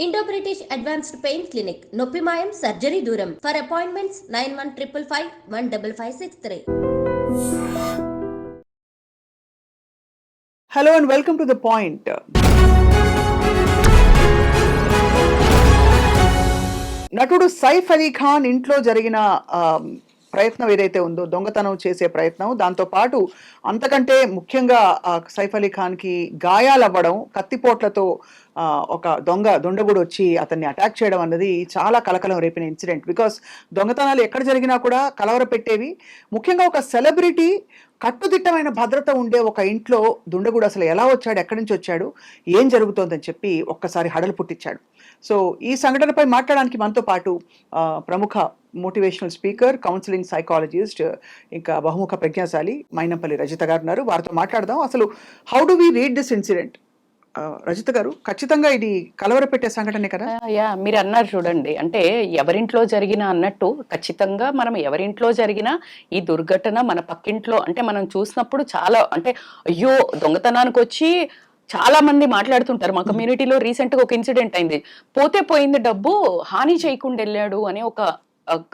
Indo British advanced pain clinic నొప్పి మాయం surgery దూరం for appointments nine one triple five one double five six three hello and welcome to the point నటుడు సైఫ్ అలీ ఖాన్ ఇంట్లో జరిగిన ప్రయత్నం ఏదైతే ఉందో దొంగతనం చేసే ప్రయత్నం దాంతో పాటు అంతకంటే ముఖ్యంగా సైఫ్ అలీ ఖాన్కి గాయాలవ్వడం కత్తిపోట్లతో ఒక దొంగ దొండగుడు వచ్చి అతన్ని అటాక్ చేయడం అన్నది చాలా కలకలం రేపిన ఇన్సిడెంట్ బికాస్ దొంగతనాలు ఎక్కడ జరిగినా కూడా కలవర పెట్టేవి. ముఖ్యంగా ఒక సెలబ్రిటీ కట్టుదిట్టమైన భద్రత ఉండే ఒక ఇంట్లో దుండగుడు అసలు ఎలా వచ్చాడు ఎక్కడి నుంచి వచ్చాడు ఏం జరుగుతోందని చెప్పి ఒక్కసారి హడలు పుట్టించాడు. సో ఈ సంఘటనపై మాట్లాడడానికి మనతో పాటు ప్రముఖ మోటివేషనల్ స్పీకర్ కౌన్సిలింగ్ సైకాలజిస్ట్ ఇంకా బహుముఖ ప్రజ్ఞాశాలి మైనంపల్లి రజిత గారు ఉన్నారు. వారితో మాట్లాడదాం. అసలు how do we read this incident Rajitha garu ఖచ్చితంగా ఇది కలవరపెట్టే సంఘటనే కదా? యా మీరు అన్నారు చూడండి. అంటే ఎవరింట్లో జరిగినా అన్నట్టు ఖచ్చితంగా మనం ఎవరింట్లో జరిగినా ఈ దుర్ఘటన మన పక్కింట్లో అంటే మనం చూసినప్పుడు చాలా అంటే అయ్యో దొంగతనానికి వచ్చి చాలా మంది మాట్లాడుతుంటారు. మా కమ్యూనిటీలో రీసెంట్గా ఒక ఇన్సిడెంట్ అయింది. పోతే పోయింది డబ్బు హాని చేయకుండా వెళ్ళాడు అనే ఒక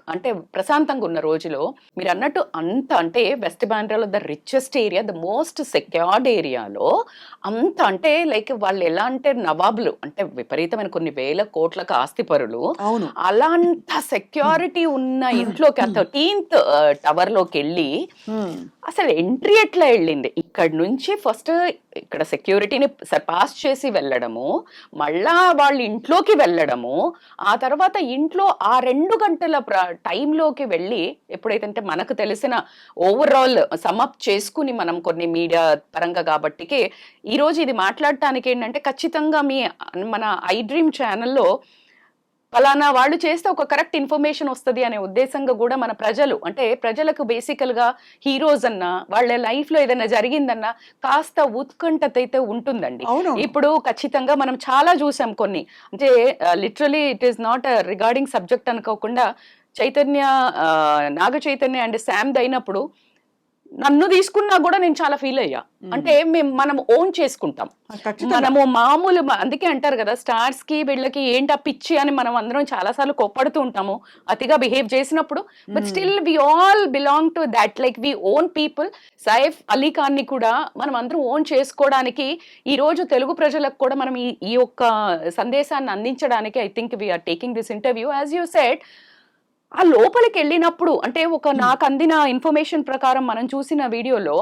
అంటే ప్రశాంతంగా ఉన్న రోజులో మీరు అన్నట్టు అంత అంటే west బాండ్రాలో the richest area the most secured ఏరియాలో అంత అంటే లైక్ వాళ్ళు ఎలా అంటే నవాబులు అంటే విపరీతమైన కొన్ని వేల కోట్లకు ఆస్తిపరులు అలాంత సెక్యూరిటీ ఉన్న ఇంట్లోకి ఆ థర్టీన్త్ టవర్లోకి వెళ్ళి Hmm. అసలు ఎంట్రీ ఎట్లా వెళ్ళింది? ఇక్కడ నుంచి ఫస్ట్ ఇక్కడ సెక్యూరిటీని పాస్ చేసి వెళ్ళడము మళ్ళా వాళ్ళ ఇంట్లోకి వెళ్ళడము ఆ తర్వాత ఇంట్లో ఆ రెండు గంటల ప్ర- టైంలోకి వెళ్ళి ఎప్పుడైతే మనకు తెలిసిన ఓవరాల్ సమప్ చేసుకుని మనం కొన్ని మీడియా పరంగా కాబట్టికి ఈరోజు ఇది మాట్లాడటానికి ఏంటంటే ఖచ్చితంగా మీ మన ఐ డ్రీమ్ ఛానల్లో ఫలానా వాళ్ళు చేస్తే ఒక కరెక్ట్ ఇన్ఫర్మేషన్ వస్తుంది అనే ఉద్దేశంగా కూడా మన ప్రజలు అంటే ప్రజలకు బేసికల్గా హీరోస్ అన్నా వాళ్ళ లైఫ్లో ఏదైనా జరిగిందన్నా కాస్త ఉత్కంఠత అయితే ఉంటుందండి ఇప్పుడు ఖచ్చితంగా మనం చాలా చూసాం కొన్ని. అంటే literally it is not regarding subject అనుకోకుండా చైతన్య నాగ చైతన్య అండ్ శామ్ అయినప్పుడు నన్ను తీసుకున్నా కూడా నేను చాలా ఫీల్ అయ్యా. అంటే మేము మనం ఓన్ చేసుకుంటాం. మనము మామూలు అందుకే అంటారు కదా స్టార్స్కి వీళ్ళకి ఏంటా పిచ్చి అని మనం అందరం చాలా సార్లు కోప్పడుతూ ఉంటాము. అతిగా బిహేవ్ చేసినప్పుడు but still we all belong to that like we own people Saif Ali ఖాన్ని కూడా మనం అందరం ఓన్ చేసుకోవడానికి ఈ రోజు తెలుగు ప్రజలకు కూడా మనం ఈ ఈ యొక్క సందేశాన్ని అందించడానికి I think we're taking this interview as you set ఆ లోపలికి వెళ్ళినప్పుడు అంటే ఒక నాకు అందిన ఇన్ఫర్మేషన్ ప్రకారం మనం చూసిన వీడియోలో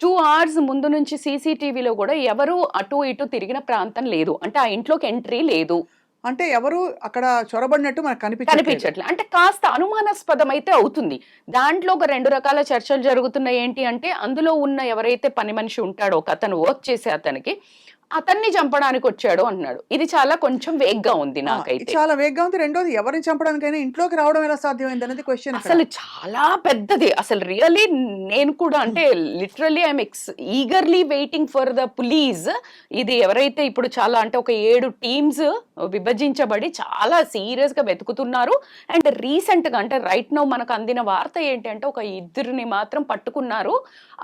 టూ అవర్స్ ముందు నుంచి సీసీటీవీలో కూడా ఎవరు అటు ఇటు తిరిగిన ప్రాంతం లేదు. అంటే ఆ ఇంట్లోకి ఎంట్రీ లేదు. అంటే ఎవరు అక్కడ చొరబడినట్టు మనకు కనిపించట్లేదు. కనిపించట్లే. అంటే కాస్త అనుమానాస్పదం అయితే అవుతుంది. దాంట్లో ఒక రెండు రకాల చర్చలు జరుగుతున్నాయి ఏంటి అంటే అందులో ఉన్న ఎవరైతే పని మనిషి ఉంటాడో ఒక అతను వర్క్ చేసే అతనికి అతన్ని చంపడానికి వచ్చాడు అంటున్నాడు. ఇది చాలా కొంచెం వేగ్గా ఉంది నాకైతే. చాలా వేగంగా ఉంది. రెండోది ఎవరిని చంపడానికైనా ఇంట్లోకి రావడం ఎలా సాధ్యమైంది అనేది క్వశ్చన్ అసలు చాలా పెద్దది. అసలు రియల్లీ నేను కూడా అంటే literally I'm ex eagerly waiting for the police ఇది ఎవరైతే ఇప్పుడు చాలా అంటే ఒక ఏడు టీమ్స్ విభజించబడి చాలా సీరియస్గా వెతుకుతున్నారు. అండ్ రీసెంట్గా అంటే రైట్ నౌ మనకు అందిన వార్త ఏంటి అంటే ఒక ఇద్దరిని మాత్రం పట్టుకున్నారు.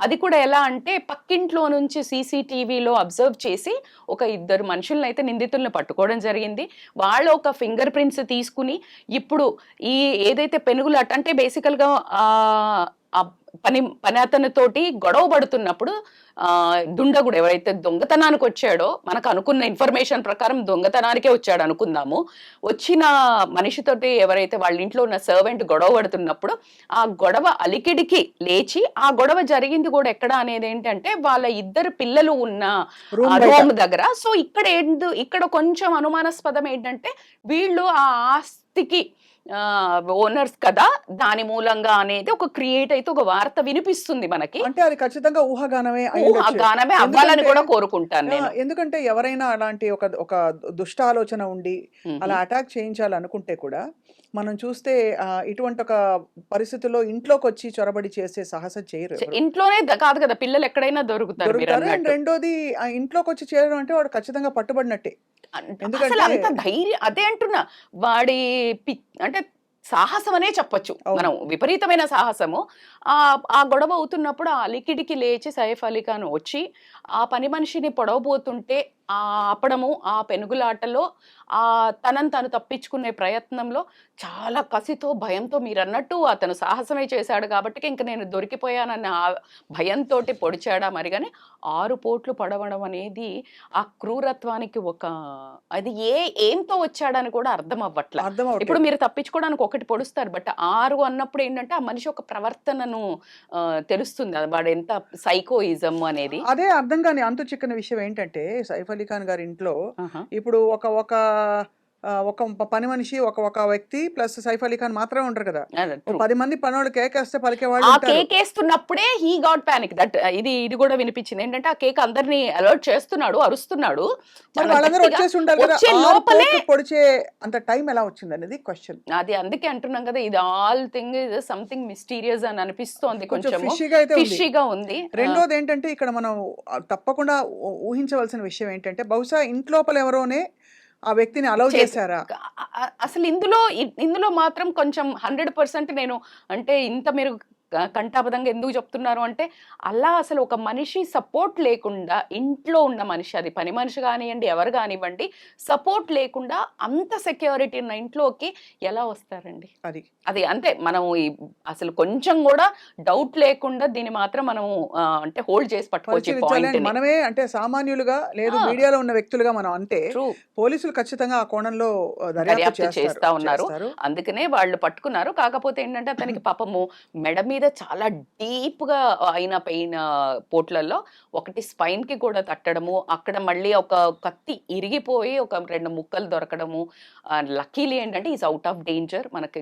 అది కూడా ఎలా అంటే పక్కింట్లో నుంచి సీసీటీవీలో అబ్జర్వ్ చేసి ఒక ఇద్దరు మనుషులను అయితే నిందితులను పట్టుకోవడం జరిగింది. వాళ్ళ ఒక ఫింగర్ ప్రింట్స్ తీసుకుని ఇప్పుడు ఈ ఏదైతే పెనుగులాట అంటే బేసికల్గా ఆ పని పని అతనితోటి గొడవ పడుతున్నప్పుడు ఆ, దుండగుడు ఎవరైతే దొంగతనానికి వచ్చాడో మనకు అనుకున్న ఇన్ఫర్మేషన్ ప్రకారం దొంగతనానికే వచ్చాడు అనుకుందాము. వచ్చిన మనిషితోటి ఎవరైతే వాళ్ళ ఇంట్లో ఉన్న సర్వెంట్ గొడవ పడుతున్నప్పుడు ఆ గొడవ అలికిడికి లేచి ఆ గొడవ జరిగింది కూడా ఎక్కడ అనేది ఏంటంటే వాళ్ళ ఇద్దరు పిల్లలు ఉన్న రూమ్ దగ్గర. సో ఇక్కడ ఇక్కడ కొంచెం అనుమానాస్పదం ఏంటంటే వీళ్ళు ఆ ఆస్తికి ఓనర్స్ కదా దాని మూలంగా అనేది ఒక క్రియేట్ అయితే ఒక వార్త వినిపిస్తుంది మనకి అంటే అది ఖచ్చితంగా ఊహాగానమే అయి ఊహ ఉండొచ్చు. గానమే అవ్వాలని కూడా కోరుకుంటాను నేను ఎందుకంటే ఎవరైనా అలాంటి ఒక ఒక దుష్ట ఆలోచన ఉండి. అలా అటాక్ చేయించాలనుకుంటే కూడా మనం చూస్తే ఇటువంటి ఒక పరిస్థితుల్లో ఇంట్లోకి వచ్చి చొరబడి చేసే సాహసం చేయరు. ఇంట్లోనే కాదు కదా పిల్లలు ఎక్కడైనా దొరుకుతారు. రెండోది ఆ ఇంట్లోకి వచ్చి చేయడం అంటే వాడు ఖచ్చితంగా పట్టుబడినట్టే అసలు అంత ధైర్యం అదే అంటున్నా వాడి అంటే సాహసం అనే చెప్పొచ్చు. మనం విపరీతమైన సాహసము ఆ ఆ గొడవ అవుతున్నప్పుడు ఆ అలికిడికి లేచి సైఫ్ అలీ ఖాన్ వచ్చి ఆ పని మనిషిని పొడవబోతుంటే ఆ ఆపడము ఆ పెనుగులాటలో ఆ తనను తను తప్పించుకునే ప్రయత్నంలో చాలా కసితో భయంతో మీరు అన్నట్టు అతను సాహసమే చేశాడు కాబట్టి ఇంక నేను దొరికిపోయానన్న ఆ భయంతో పొడిచాడా మరి కానీ ఆరు పోట్లు పడవడం అనేది ఆ క్రూరత్వానికి ఒక అది ఏ ఏంతో వచ్చాడని కూడా అర్థం అవ్వట్ల. అర్థం ఇప్పుడు. మీరు తప్పించుకోవడానికి ఒకటి పొడుస్తారు బట్ ఆరు అన్నప్పుడు ఏంటంటే ఆ మనిషి ఒక ప్రవర్తనను తెలుస్తుంది. అది వాడు ఎంత సైకోయిజం అనేది. అదే అర్థం కాని అంతు చిక్కని విషయం ఏంటంటే సైఫ్ అలీ ఖాన్ గారి ఇంట్లో. ఇప్పుడు ఒక ఒక ఒక పని మనిషి ఒక ఒక వ్యక్తి ప్లస్ సైఫ్ అలీ ఖాన్ మాత్రమే ఉంటారు కదా. పది మంది పనోళ్ళు కేకేస్తే పలికే వాళ్ళు ఆ. కేక్ వేస్తున్నప్పుడే హీ గాట్ ప్యానిక్. దట్ ఇది ఇది కూడా వినిపించింది. ఏంటంటే ఆ కేక్ అందరినీ అలర్ట్ చేస్తున్నాడు అరుస్తున్నాడు. వాళ్ళందరూ. వచ్చేసి ఉంటారు కదా లోపలే పొడిచే అంత టైం ఎలా వచ్చింది అనేది క్వశ్చన్ అది అందుకే అంటున్నాం కదా ఇది all thing is something mysterious అని అనిపిస్తోంది కొంచెం ఫిషీగా అయితే ఉంది. రెండోది ఏంటంటే ఇక్కడ మనం తప్పకుండా ఊహించవలసిన విషయం ఏంటంటే బహుశా ఇంట్లోపల ఎవరోనే ఆ వ్యక్తిని అలౌ చేశారా? అసలు ఇందులో ఇందులో మాత్రం కొంచెం హండ్రెడ్ పర్సెంట్ నేను అంటే ఇంత మీరు క- కంఠాబద్ధంగా ఎందుకు చెప్తున్నారు అంటే అలా అసలు ఒక మనిషి సపోర్ట్ లేకుండా ఇంట్లో ఉన్న మనిషి అది పని మనిషి కానివ్వండి ఎవరు కానివ్వండి సపోర్ట్ లేకుండా అంత సెక్యూరిటీ ఉన్న ఇంట్లోకి ఎలా వస్తారండి? అది. అది అంతే. మనం ఈ అసలు కొంచెం కూడా డౌట్ లేకుండా దీన్ని మాత్రం మనం ఆ, అంటే హోల్డ్ చేసి పట్టుకోవచ్చు మనమే అంటే సామాన్యులుగా లేదు. మీడియాలో ఉన్న వ్యక్తులుగా మనం అంటే పోలీసులు ఖచ్చితంగా ఆ కోణంలో దర్యాప్తు చేస్తా ఉన్నారు. అందుకనే వాళ్ళు పట్టుకున్నారు. కాకపోతే ఏంటంటే అతనికి పాపము మెడ మీద చాలా డీప్గా అయిన పెయిన్ పోట్లలో ఒకటి స్పైన్కి కూడా తట్టడము అక్కడ మళ్ళీ ఒక కత్తి ఇరిగిపోయి ఒక రెండు ముక్కలు దొరకడము లక్కీలీ ఏంటంటే ఈజ్ అవుట్ ఆఫ్ డేంజర్ మనకి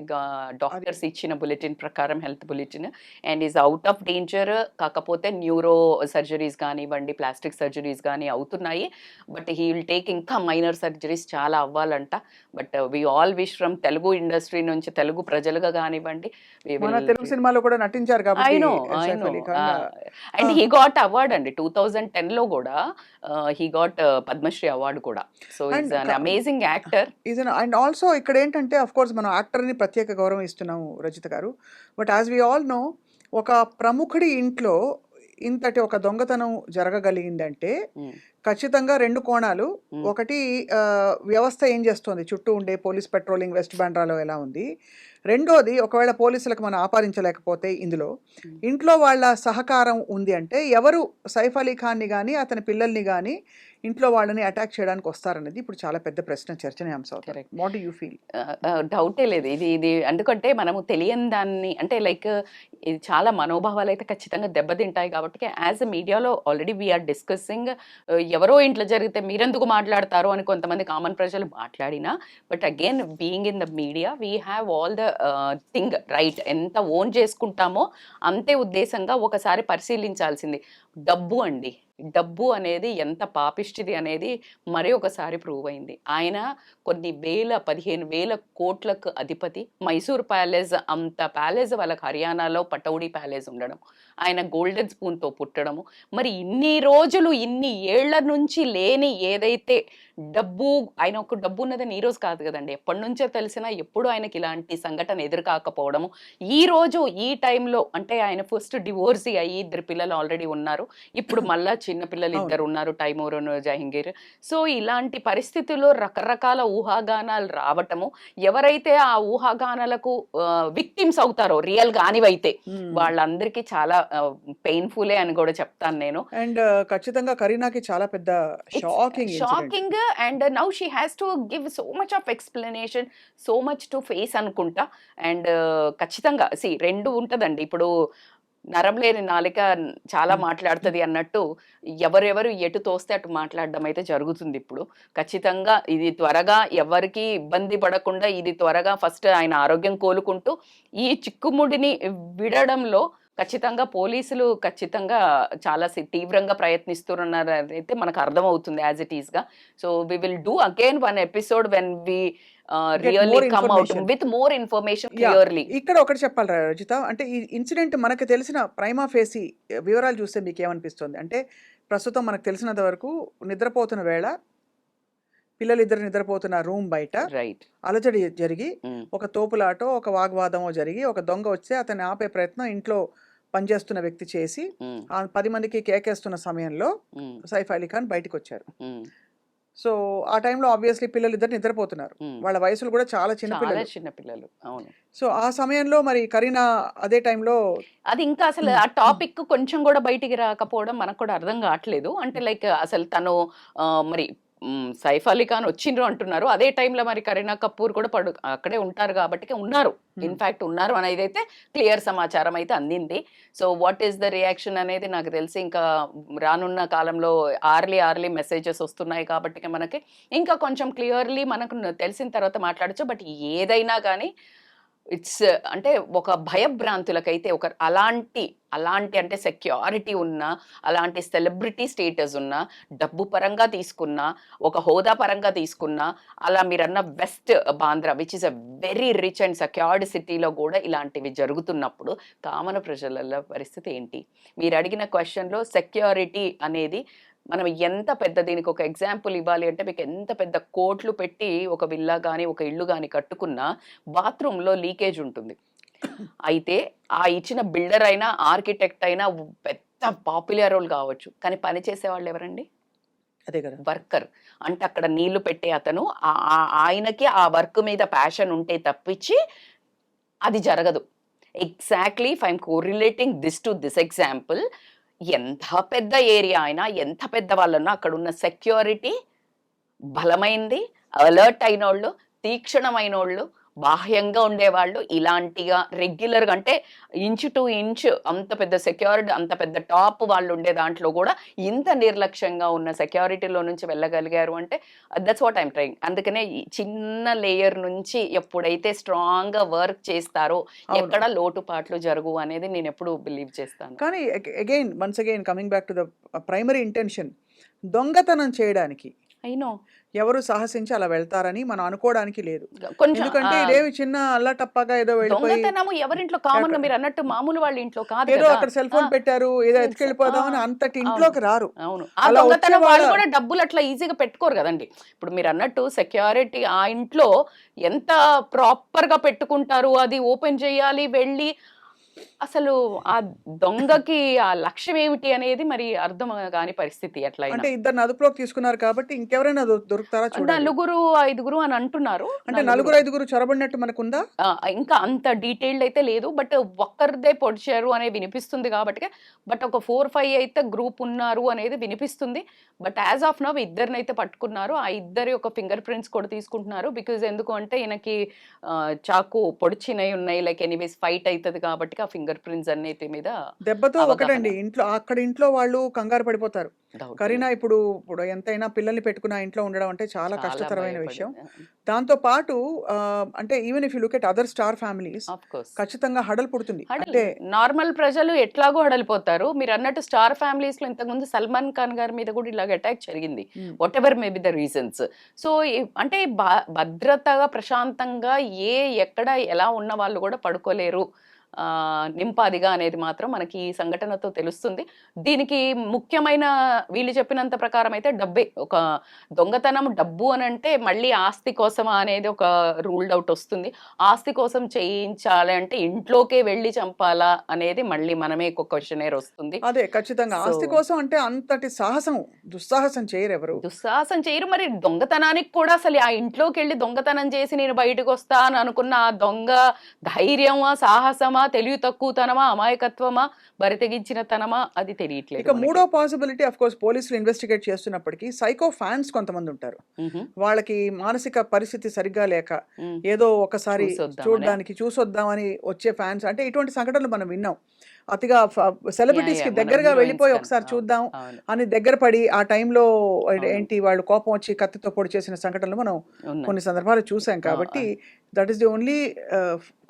డాక్టర్స్ ఇచ్చిన బులెటిన్ ప్రకారం health bulletin and is out of danger. కాకపోతే న్యూరో సర్జరీస్ కానివ్వండి ప్లాస్టిక్ సర్జరీస్ కానీ అవుతున్నాయి బట్ హీ విల్ టేక్ ఇంకా మైనర్ సర్జరీస్ చాలా అవ్వాలంట. But we all wish from Telugu industry నుంచి తెలుగు ప్రజలుగా కానివ్వండి తెలుగు సినిమాలో కూడా నటించారు కాబట్టి no no and. He got award అండి. టూ థౌజండ్ టెన్లో కూడా హీ గాట్ పద్మశ్రీ అవార్డు కూడా. So an amazing actor and also ఇక్కడ ఏంటంటే అఫ్ కోర్స్ మనం యాక్టర్ని ప్రత్యేక గౌరవం ఇస్తున్నాము Rajitha garu. But as we all know ఒక ప్రముఖుడి ఇంట్లో ఇంతటి ఒక దొంగతనం జరగగలిగిందంటే ఖచ్చితంగా రెండు కోణాలు. ఒకటి వ్యవస్థ ఏం చేస్తోంది? చుట్టూ ఉండే పోలీస్ పెట్రోలింగ్ వెస్ట్ బాండ్రాలో ఎలా ఉంది? రెండోది ఒకవేళ పోలీసులకు మనం ఆపాదించలేకపోతే ఇందులో. ఇంట్లో వాళ్ళ సహకారం ఉంది అంటే ఎవరు సైఫ్ అలీ ఖాన్ని కానీ అతని పిల్లల్ని కానీ ఇంట్లో వాళ్ళని అటాక్ చేయడానికి వస్తారనేది ఇప్పుడు చాలా పెద్ద ప్రశ్న చర్చనీయాంశం అవుతుంది. వాట్ యూ ఫీల్ డౌటే లేదు. ఇది ఇది ఎందుకంటే మనము తెలియని దాన్ని అంటే లైక్ ఇది చాలా మనోభావాలు అయితే ఖచ్చితంగా దెబ్బతింటాయి కాబట్టి యాజ్ ఎ మీడియాలో ఆల్రెడీ వీఆర్ డిస్కసింగ్ ఎవరో ఇంట్లో జరిగితే మీరెందుకు మాట్లాడతారు అని కొంతమంది కామన్ ప్రజలు మాట్లాడినా but again being in the media we have all the thing right ఎంత ఓన్ చేసుకుంటామో అంతే ఉద్దేశంగా ఒకసారి పరిశీలించాల్సింది. డబ్బు అండి. డబ్బు అనేది ఎంత పాపిష్టిది అనేది మరి ఒకసారి ప్రూవ్ అయింది. ఆయన కొన్ని వేల పదిహేను వేల కోట్లకు అధిపతి. మైసూర్ ప్యాలెస్ అంత ప్యాలెస్ వాళ్ళకి హర్యానాలో పటౌడీ ప్యాలెస్ ఉండడం. ఆయన గోల్డెన్ స్పూన్తో పుట్టడము. మరి ఇన్ని రోజులు ఇన్ని ఏళ్ళ నుంచి లేని ఏదైతే డబ్బు ఆయన ఒక డబ్బు ఉన్నదని ఈ రోజు కాదు కదండి. ఎప్పటి నుంచో తెలిసినా ఎప్పుడు ఆయనకి ఇలాంటి సంఘటన ఎదురుకాకపోవడము. ఈ రోజు ఈ టైంలో అంటే ఆయన ఫస్ట్ డివోర్సీ అయ్యి ఇద్దరు పిల్లలు ఆల్రెడీ ఉన్నారు. ఇప్పుడు మళ్ళా చిన్న పిల్లలు. ఇద్దరు ఉన్నారు టైమూరును జహంగీర్. సో ఇలాంటి పరిస్థితుల్లో రకరకాల ఊహాగానాలు రావటము. ఎవరైతే ఆ ఊహాగానాలకు విక్టిమ్స్ అవుతారో రియల్ గానివైతే వాళ్ళందరికీ చాలా పెయిన్ఫులే అని కూడా చెప్తాను నేను. అండ్ ఖచ్చితంగా కరీనాకి చాలా పెద్ద shocking shocking and now she has to give so much of explanation so much to face అనుకుంటా. అండ్ ఖచ్చితంగా సి రెండు ఉంటదండి. ఇప్పుడు నరం లేని నాలిక చాలా Hmm. మాట్లాడుతుంది అన్నట్టు ఎవరెవరు ఎటు తోస్తే అటు మాట్లాడడం అయితే జరుగుతుంది ఇప్పుడు. ఖచ్చితంగా ఇది త్వరగా ఎవరికి ఇబ్బంది పడకుండా ఇది త్వరగా ఫస్ట్ ఆయన ఆరోగ్యం కోలుకుంటూ ఈ చిక్కుముడిని విడడంలో ఖచ్చితంగా పోలీసులు ఖచ్చితంగా చాలా తీవ్రంగా ప్రయత్నిస్తున్నారు అయితే మనకు అర్థమవుతుంది యాజ్ ఇట్ ఈస్గా. So we will do again one episode when we really come out. With more information. Clearly ఇక్కడ ఒకటి చెప్పాలి రజిత. అంటే ఈ ఇన్సిడెంట్ మనకు తెలిసిన ప్రైమా ఫేసి వివరాలు చూస్తే మీకు ఏమనిపిస్తుంది? అంటే ప్రస్తుతం మనకు తెలిసినంత వరకు నిద్రపోతున్న వేళ పిల్లలిద్దరు నిద్రపోతున్న రూమ్ బయట రైట్ అలజడి జరిగి ఒక తోపులాటో ఒక వాగ్వాదమో జరిగి ఒక దొంగ వస్తే అతన్ని ఆపే ప్రయత్నం ఇంట్లో పనిచేస్తున్న వ్యక్తి చేసి ఆ పది మందికి కేకేస్తున్న సమయంలో సైఫ్ అలీ ఖాన్ బయటకు వచ్చారు సో ఆ టైంలో ఆబ్వియస్లీ పిల్లలు ఇద్దరు నిద్రపోతున్నారు. వాళ్ళ వయసులు కూడా చాలా చిన్న పిల్లలు. చిన్న పిల్లలు. అవును. సో ఆ సమయంలో మరి కరీనా అదే టైంలో అది ఇంకా అసలు ఆ టాపిక్ కొంచెం కూడా బయటికి రాకపోవడం మనకు కూడా అర్థం కావట్లేదు. అంటే లైక్ అసలు తను మరి సైఫ్ అలీ ఖాన్ వచ్చిండ్రు అంటున్నారు. అదే టైంలో మరి కరీనా కపూర్ కూడా పడు అక్కడే ఉంటారు కాబట్టి ఉన్నారు. ఇన్ఫాక్ట్ ఉన్నారు అనేది అయితే క్లియర్ సమాచారం అయితే అందింది. So what is the reaction అనేది నాకు తెలిసి ఇంకా రానున్న కాలంలో ఆర్లీ ఆర్లీ మెసేజెస్ వస్తున్నాయి కాబట్టి మనకి. ఇంకా కొంచెం క్లియర్లీ మనకు తెలిసిన తర్వాత మాట్లాడచ్చు. బట్ ఏదైనా కానీ ఇట్స్ అంటే ఒక భయభ్రాంతులకైతే ఒక అలాంటి అలాంటి అంటే సెక్యూరిటీ ఉన్న అలాంటి సెలబ్రిటీ స్టేటస్ ఉన్న డబ్బు పరంగా తీసుకున్న ఒక హోదా పరంగా తీసుకున్న అలా మీరన్న west Bandra which is a very rich and secured సిటీలో కూడా ఇలాంటివి జరుగుతున్నప్పుడు కామన ప్రజల పరిస్థితి ఏంటి? మీరు అడిగిన క్వశ్చన్లో సెక్యూరిటీ అనేది మనం ఎంత పెద్ద దీనికి ఒక ఎగ్జాంపుల్ ఇవ్వాలి అంటే మీకు ఎంత పెద్ద కోట్లు పెట్టి ఒక విల్లా కానీ ఒక ఇల్లు కానీ కట్టుకున్నా బాత్రూంలో లీకేజ్ ఉంటుంది. అయితే ఆ ఇచ్చిన బిల్డర్ అయినా ఆర్కిటెక్ట్ అయినా పెద్ద పాపులర్ రోల్ కావచ్చు. కానీ పని చేసే వాళ్ళు ఎవరండి? అదే కదా. వర్కర్. అంటే అక్కడ నీళ్ళు పెట్టే అతను ఆయనకి ఆ వర్క్ మీద ప్యాషన్ ఉంటే తప్పించి అది జరగదు. Exactly if I'm correlating this to this example ఎంత పెద్ద ఏరియా అయినా ఎంత పెద్ద వాళ్ళన్నా అక్కడ ఉన్న సెక్యూరిటీ బలమైంది అలర్ట్ అయినోళ్ళు తీక్షణమైన వాళ్ళు బాహ్యంగా ఉండేవాళ్ళు. ఇలాంటిగా రెగ్యులర్గా అంటే ఇంచ్ టు ఇంచ్ అంత పెద్ద సెక్యూరిటీ అంత పెద్ద టాప్ వాళ్ళు ఉండే దాంట్లో కూడా ఇంత నిర్లక్ష్యంగా ఉన్న సెక్యూరిటీలో నుంచి వెళ్ళగలిగారు అంటే దట్స్ వాట్ ఐమ్ ట్రైంగ్ అందుకనే చిన్న లేయర్ నుంచి ఎప్పుడైతే స్ట్రాంగ్గా వర్క్ చేస్తారో. ఎక్కడ లోటుపాట్లు జరుగు అనేది నేను ఎప్పుడు బిలీవ్ చేస్తాను. కానీ again once again coming back to the primary intention దొంగతనం చేయడానికి అయినో ఎవరు సాహసించి అలా వెళ్తారని మనం అనుకోవడానికి లేదు. ఎందుకంటే ఇదేమి చిన్న అల్లటప్పగా ఏదో వెళ్ళిపోయి ఎవరింట్లో కామన్గా మీరు అన్నట్టు మామూలు వాళ్ళ ఇంట్లో కాదు ఏదో. అక్కడ సెల్ ఫోన్ పెట్టారు ఏదో ఎత్తుకెళ్ళిపోదామని అంతటి ఇంట్లోకి రారు. అవును. వాళ్ళ- కూడా డబ్బులు అట్లా ఈజీగా పెట్టుకోరు కదండి. ఇప్పుడు మీరు అన్నట్టు సెక్యూరిటీ ఆ ఇంట్లో ఎంత ప్రాపర్గా పెట్టుకుంటారు అది ఓపెన్ చేయాలి వెళ్ళి అసలు ఆ దొంగకి ఆ లక్ష్యం ఏమిటి అనేది మరి అర్థం కాని పరిస్థితి ఎట్లా అంటే ఇద్దరు అదుపులోకి తీసుకున్నారు కాబట్టి ఇంకెవరైనా దొరుకుతారా నలుగురు ఐదుగురు అని అంటున్నారు. అంటే నలుగురు. ఐదుగురు చొరబడినట్టు మనకుందా? ఇంకా అంత డీటెయిల్డ్ అయితే లేదు బట్ ఒక్కరిదే పొడిచారు అనేది వినిపిస్తుంది కాబట్టి బట్ ఒక ఫోర్ ఫైవ్ అయితే గ్రూప్ ఉన్నారు అనేది వినిపిస్తుంది. బట్ యాజ్ ఆఫ్ నవ్ ఇద్దరిని అయితే పట్టుకున్నారు. ఆ ఇద్దరి ఒక ఫింగర్ ప్రింట్స్ కూడా తీసుకుంటున్నారు. బికాజ్ ఎందుకు అంటే ఈయనకి చాకు పొడిచినవి ఉన్నాయి. లైక్ ఎనీవేస్ ఫైట్ అవుతుంది కాబట్టి ఫింగర్ ప్రింట్స్ అన్నిటి మీద దెబ్బతో. ఒకటండి ఇంట్లో అక్కడ ఇంట్లో వాళ్ళు కంగారు పడిపోతారు కరీనా ఇప్పుడు ఇప్పుడు ఎంతైనా పిల్లల్ని పెట్టుకుని ఆ ఇంట్లో ఉండడం అంటే చాలా కష్టతరమైన విషయం. దాంతో పాటు అంటే even if you look at other star families. ఖచ్చితంగా హడల్ పుడుతుంది. అంటే నార్మల్ ప్రజలు ఎట్లాగో హడలిపోతారు మీరు అన్నట్టు స్టార్ ఫ్యామిలీస్లో ఇంతకుముందు సల్మాన్ ఖాన్ గారి మీద కూడా ఇలాగ అటాక్ జరిగింది. Whatever may be the reasons so అంటే భద్రతగా ప్రశాంతంగా ఏ ఎక్కడ ఎలా ఉన్న వాళ్ళు కూడా పడుకోలేరు నింపాదిగా అనేది మాత్రం మనకి ఈ సంఘటనతో తెలుస్తుంది. దీనికి ముఖ్యమైన వీళ్ళు చెప్పినంత ప్రకారం అయితే డబ్బే. ఒక దొంగతనం డబ్బు అని అంటే మళ్ళీ ఆస్తి కోసమా అనేది ఒక రూల్డ్ అవుట్ వస్తుంది. ఆస్తి కోసం చేయించాలి అంటే ఇంట్లోకే వెళ్ళి చంపాలా అనేది మళ్ళీ మనమే ఒక క్వశ్చనేర్ వస్తుంది. అదే ఖచ్చితంగా. ఆస్తి కోసం అంటే అంతటి సాహసం దుస్సాహసం చేయరు ఎవరు దుస్సాహసం చేయరు. మరి దొంగతనానికి కూడా అసలు ఆ ఇంట్లోకి వెళ్ళి దొంగతనం చేసి నేను బయటకు వస్తా అని అనుకున్న ఆ దొంగ ధైర్యమా సాహసమా తెలివి తక్కువతనమా అమాయకత్వమా బరితెగించిన తనమా అది తెలియట్లేదు ఇక. మూడో పాసిబిలిటీ అఫ్ కోర్స్ పోలీసులు ఇన్వెస్టిగేట్ చేస్తున్నప్పటికీ సైకో ఫ్యాన్స్ కొంతమంది ఉంటారు. వాళ్ళకి మానసిక పరిస్థితి సరిగ్గా లేక. ఏదో ఒకసారి. చూడడానికి చూసొద్దామని వచ్చే ఫ్యాన్స్ అంటే ఇటువంటి సంఘటనలు మనం విన్నాం అతిగా సెలబ్రిటీస్కి దగ్గరగా వెళ్ళిపోయి. ఒకసారి చూద్దాం అని దగ్గర పడి ఆ టైంలో. ఏంటి వాళ్ళు కోపం వచ్చి కత్తితో పొడి చేసిన సంఘటనలు మనం. కొన్ని సందర్భాలు చూసాం కాబట్టి దట్ ఈస్ ది ఓన్లీ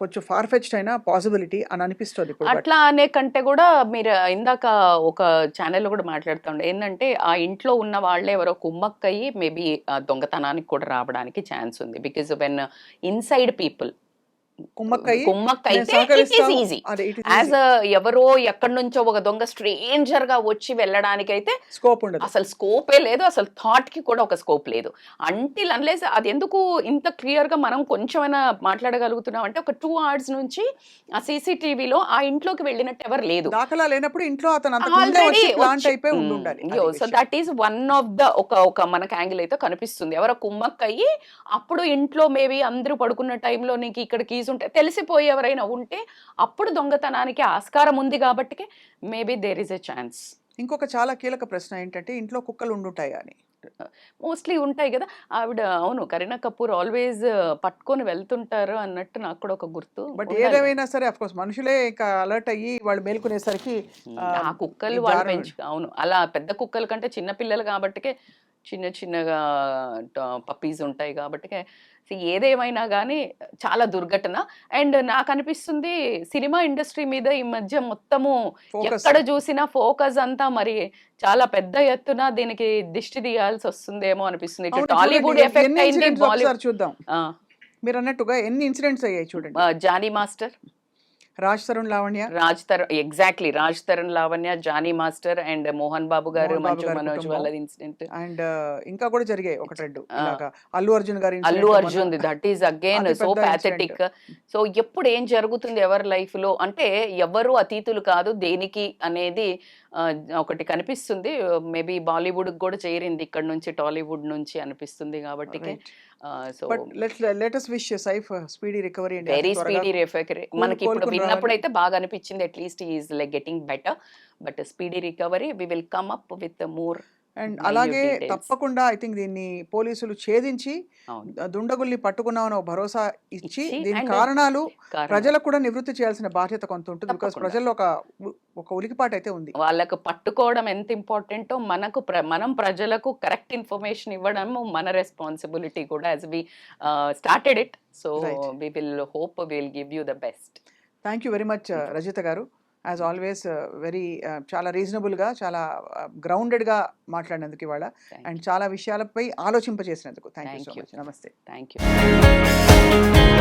కొంచెం ఫార్ ఫెచ్డ్ అయిన పాసిబిలిటీ అని అనిపిస్తుంది అట్లా అనే కంటే కూడా మీరు ఇందాక ఒక ఛానల్లో కూడా మాట్లాడుతుండే ఏంటంటే ఆ ఇంట్లో ఉన్న వాళ్ళే ఎవరో కుమ్మక్కయ్యి మేబీ దొంగతనానికి కూడా రావడానికి ఛాన్స్ ఉంది బికాజ్ వెన్ ఇన్సైడ్ పీపుల్ ఎవరో ఎక్కడి నుంచో ఒక దొంగ స్ట్రేంజర్గా వచ్చి వెళ్ళడానికి అయితే స్కోప్ ఉండదు. అసలు స్కోపే లేదు. అసలు థాట్కి కూడా ఒక స్కోప్ లేదు. అంటిల్ అన్లెస్ అది ఎందుకు ఇంత క్లియర్గా మనం కొంచెమైనా మాట్లాడగలుగుతున్నాం అంటే ఒక టూ అవర్స్ నుంచి ఆ సీసీటీవీలో ఆ ఇంట్లోకి వెళ్ళినట్టు ఎవరు లేదు. దాఖలా లేనప్పుడు ఇంట్లో అతను so. That is one of the ఒక ఒక మనకు యాంగిల్ అయితే కనిపిస్తుంది. ఎవరో కుమ్మక్క అయ్యి అప్పుడు ఇంట్లో మేబీ అందరూ పడుకున్న టైంలో నీకు ఇక్కడ కీస్ ఉంటే తెలిసిపోయి ఎవరైనా ఉంటే అప్పుడు దొంగతనానికి ఆస్కారం ఉంది కాబట్టి maybe there is a chance ఇంకొక చాలా కీలక ప్రశ్న ఏంటంటే ఇంట్లో కుక్కలు ఉండుంటాయి అని మోస్ట్లీ ఉంటాయి కదా ఆవిడ అవును కరీనా కపూర్ ఆల్వేస్ పట్టుకొని వెళ్తుంటారు అన్నట్టు నాకు కూడా ఒక గుర్తు బట్. ఏదేమైనా సరే అఫ్ కోర్స్ మనుషులే ఇంకా అలర్ట్ అయ్యి వాళ్ళు మేల్కొనేసరికి ఆ కుక్కలు వాళ్ళు. పెంచు అవును అలా పెద్ద కుక్కల కంటే చిన్న పిల్లలు కాబట్టికే చిన్న చిన్నగా పప్పీస్ ఉంటాయి కాబట్టికే see, ఏదేమైనా కానీ చాలా దుర్ఘటన. అండ్ నాకు అనిపిస్తుంది సినిమా ఇండస్ట్రీ మీద ఈ మధ్య మొత్తము. ఎక్కడ చూసినా ఫోకస్ అంతా మరి చాలా పెద్ద ఎత్తున దీనికి దిష్టి తీయాల్సి వస్తుందేమో అనిపిస్తుంది. టాలీవుడ్ ఎఫెక్ట్ అయింది బాలీవుడ్ చూద్దాం. మీరు అన్నట్టుగా ఎన్ని ఇన్సిడెంట్స్ అయ్యాయి చూడండి. Jani master. Raj Tarun Lavanya? Raj Tarun exactly Raj Tarun Lavanya Jani master and Mohan Babu garu Manchu Manoj కుటుంబం. వాళ్ళ ఇన్సిడెంట్ అండ్ ఇంకా కూడా జరిగాయి ఒకటి రెండు అల్లు అర్జున్ గారి Allu. Arjun that is again so pathetic so ఎప్పుడు ఏం జరుగుతుంది ఎవరి లైఫ్లో? అంటే ఎవరు అతీతులు కాదు దేనికి అనేది ఒకటి కనిపిస్తుంది. మేబీ బాలీవుడ్ కూడా చేరింది ఇక్కడ నుంచి టాలీవుడ్ నుంచి అనిపిస్తుంది కాబట్టి. So latest wish Saif speedy recovery very speedy recovery మనకి ఇప్పుడు విన్నప్పుడు. అయితే బాగా అనిపించింది at least is like getting better but speedy recovery we will come up with more and అలాగే. తప్పకుండా ఐ థింక్ దీన్ని పోలీసులు ఛేదించి దుండగుల్ని పట్టుకున్నామని ఒక భరోసా ఇచ్చి దీని కారణాలు కారణం. ప్రజలకు కూడా నివృత్తి చేయాల్సిన బాధ్యత కొంత ఉంటుంది బికాస్. ప్రజల్లో ఒక ఒక ఉలికిపాటు అయితే ఉంది వాళ్ళకు పట్టుకోవడం ఎంత ఇంపార్టెంటో మనకు మనం ప్రజలకు కరెక్ట్ ఇన్ఫర్మేషన్ ఇవ్వడం మన రెస్పాన్సిబిలిటీ కూడా as we started it so. We will hope will give you the best thank you very much Rajitha garu as always very చాలా రీజనబుల్గా చాలా గ్రౌండెడ్గా మాట్లాడినందుకు ఇవాళ. అండ్ చాలా విషయాలపై ఆలోచింపజేసినందుకు thank you Thank so. Much. నమస్తే. Thank you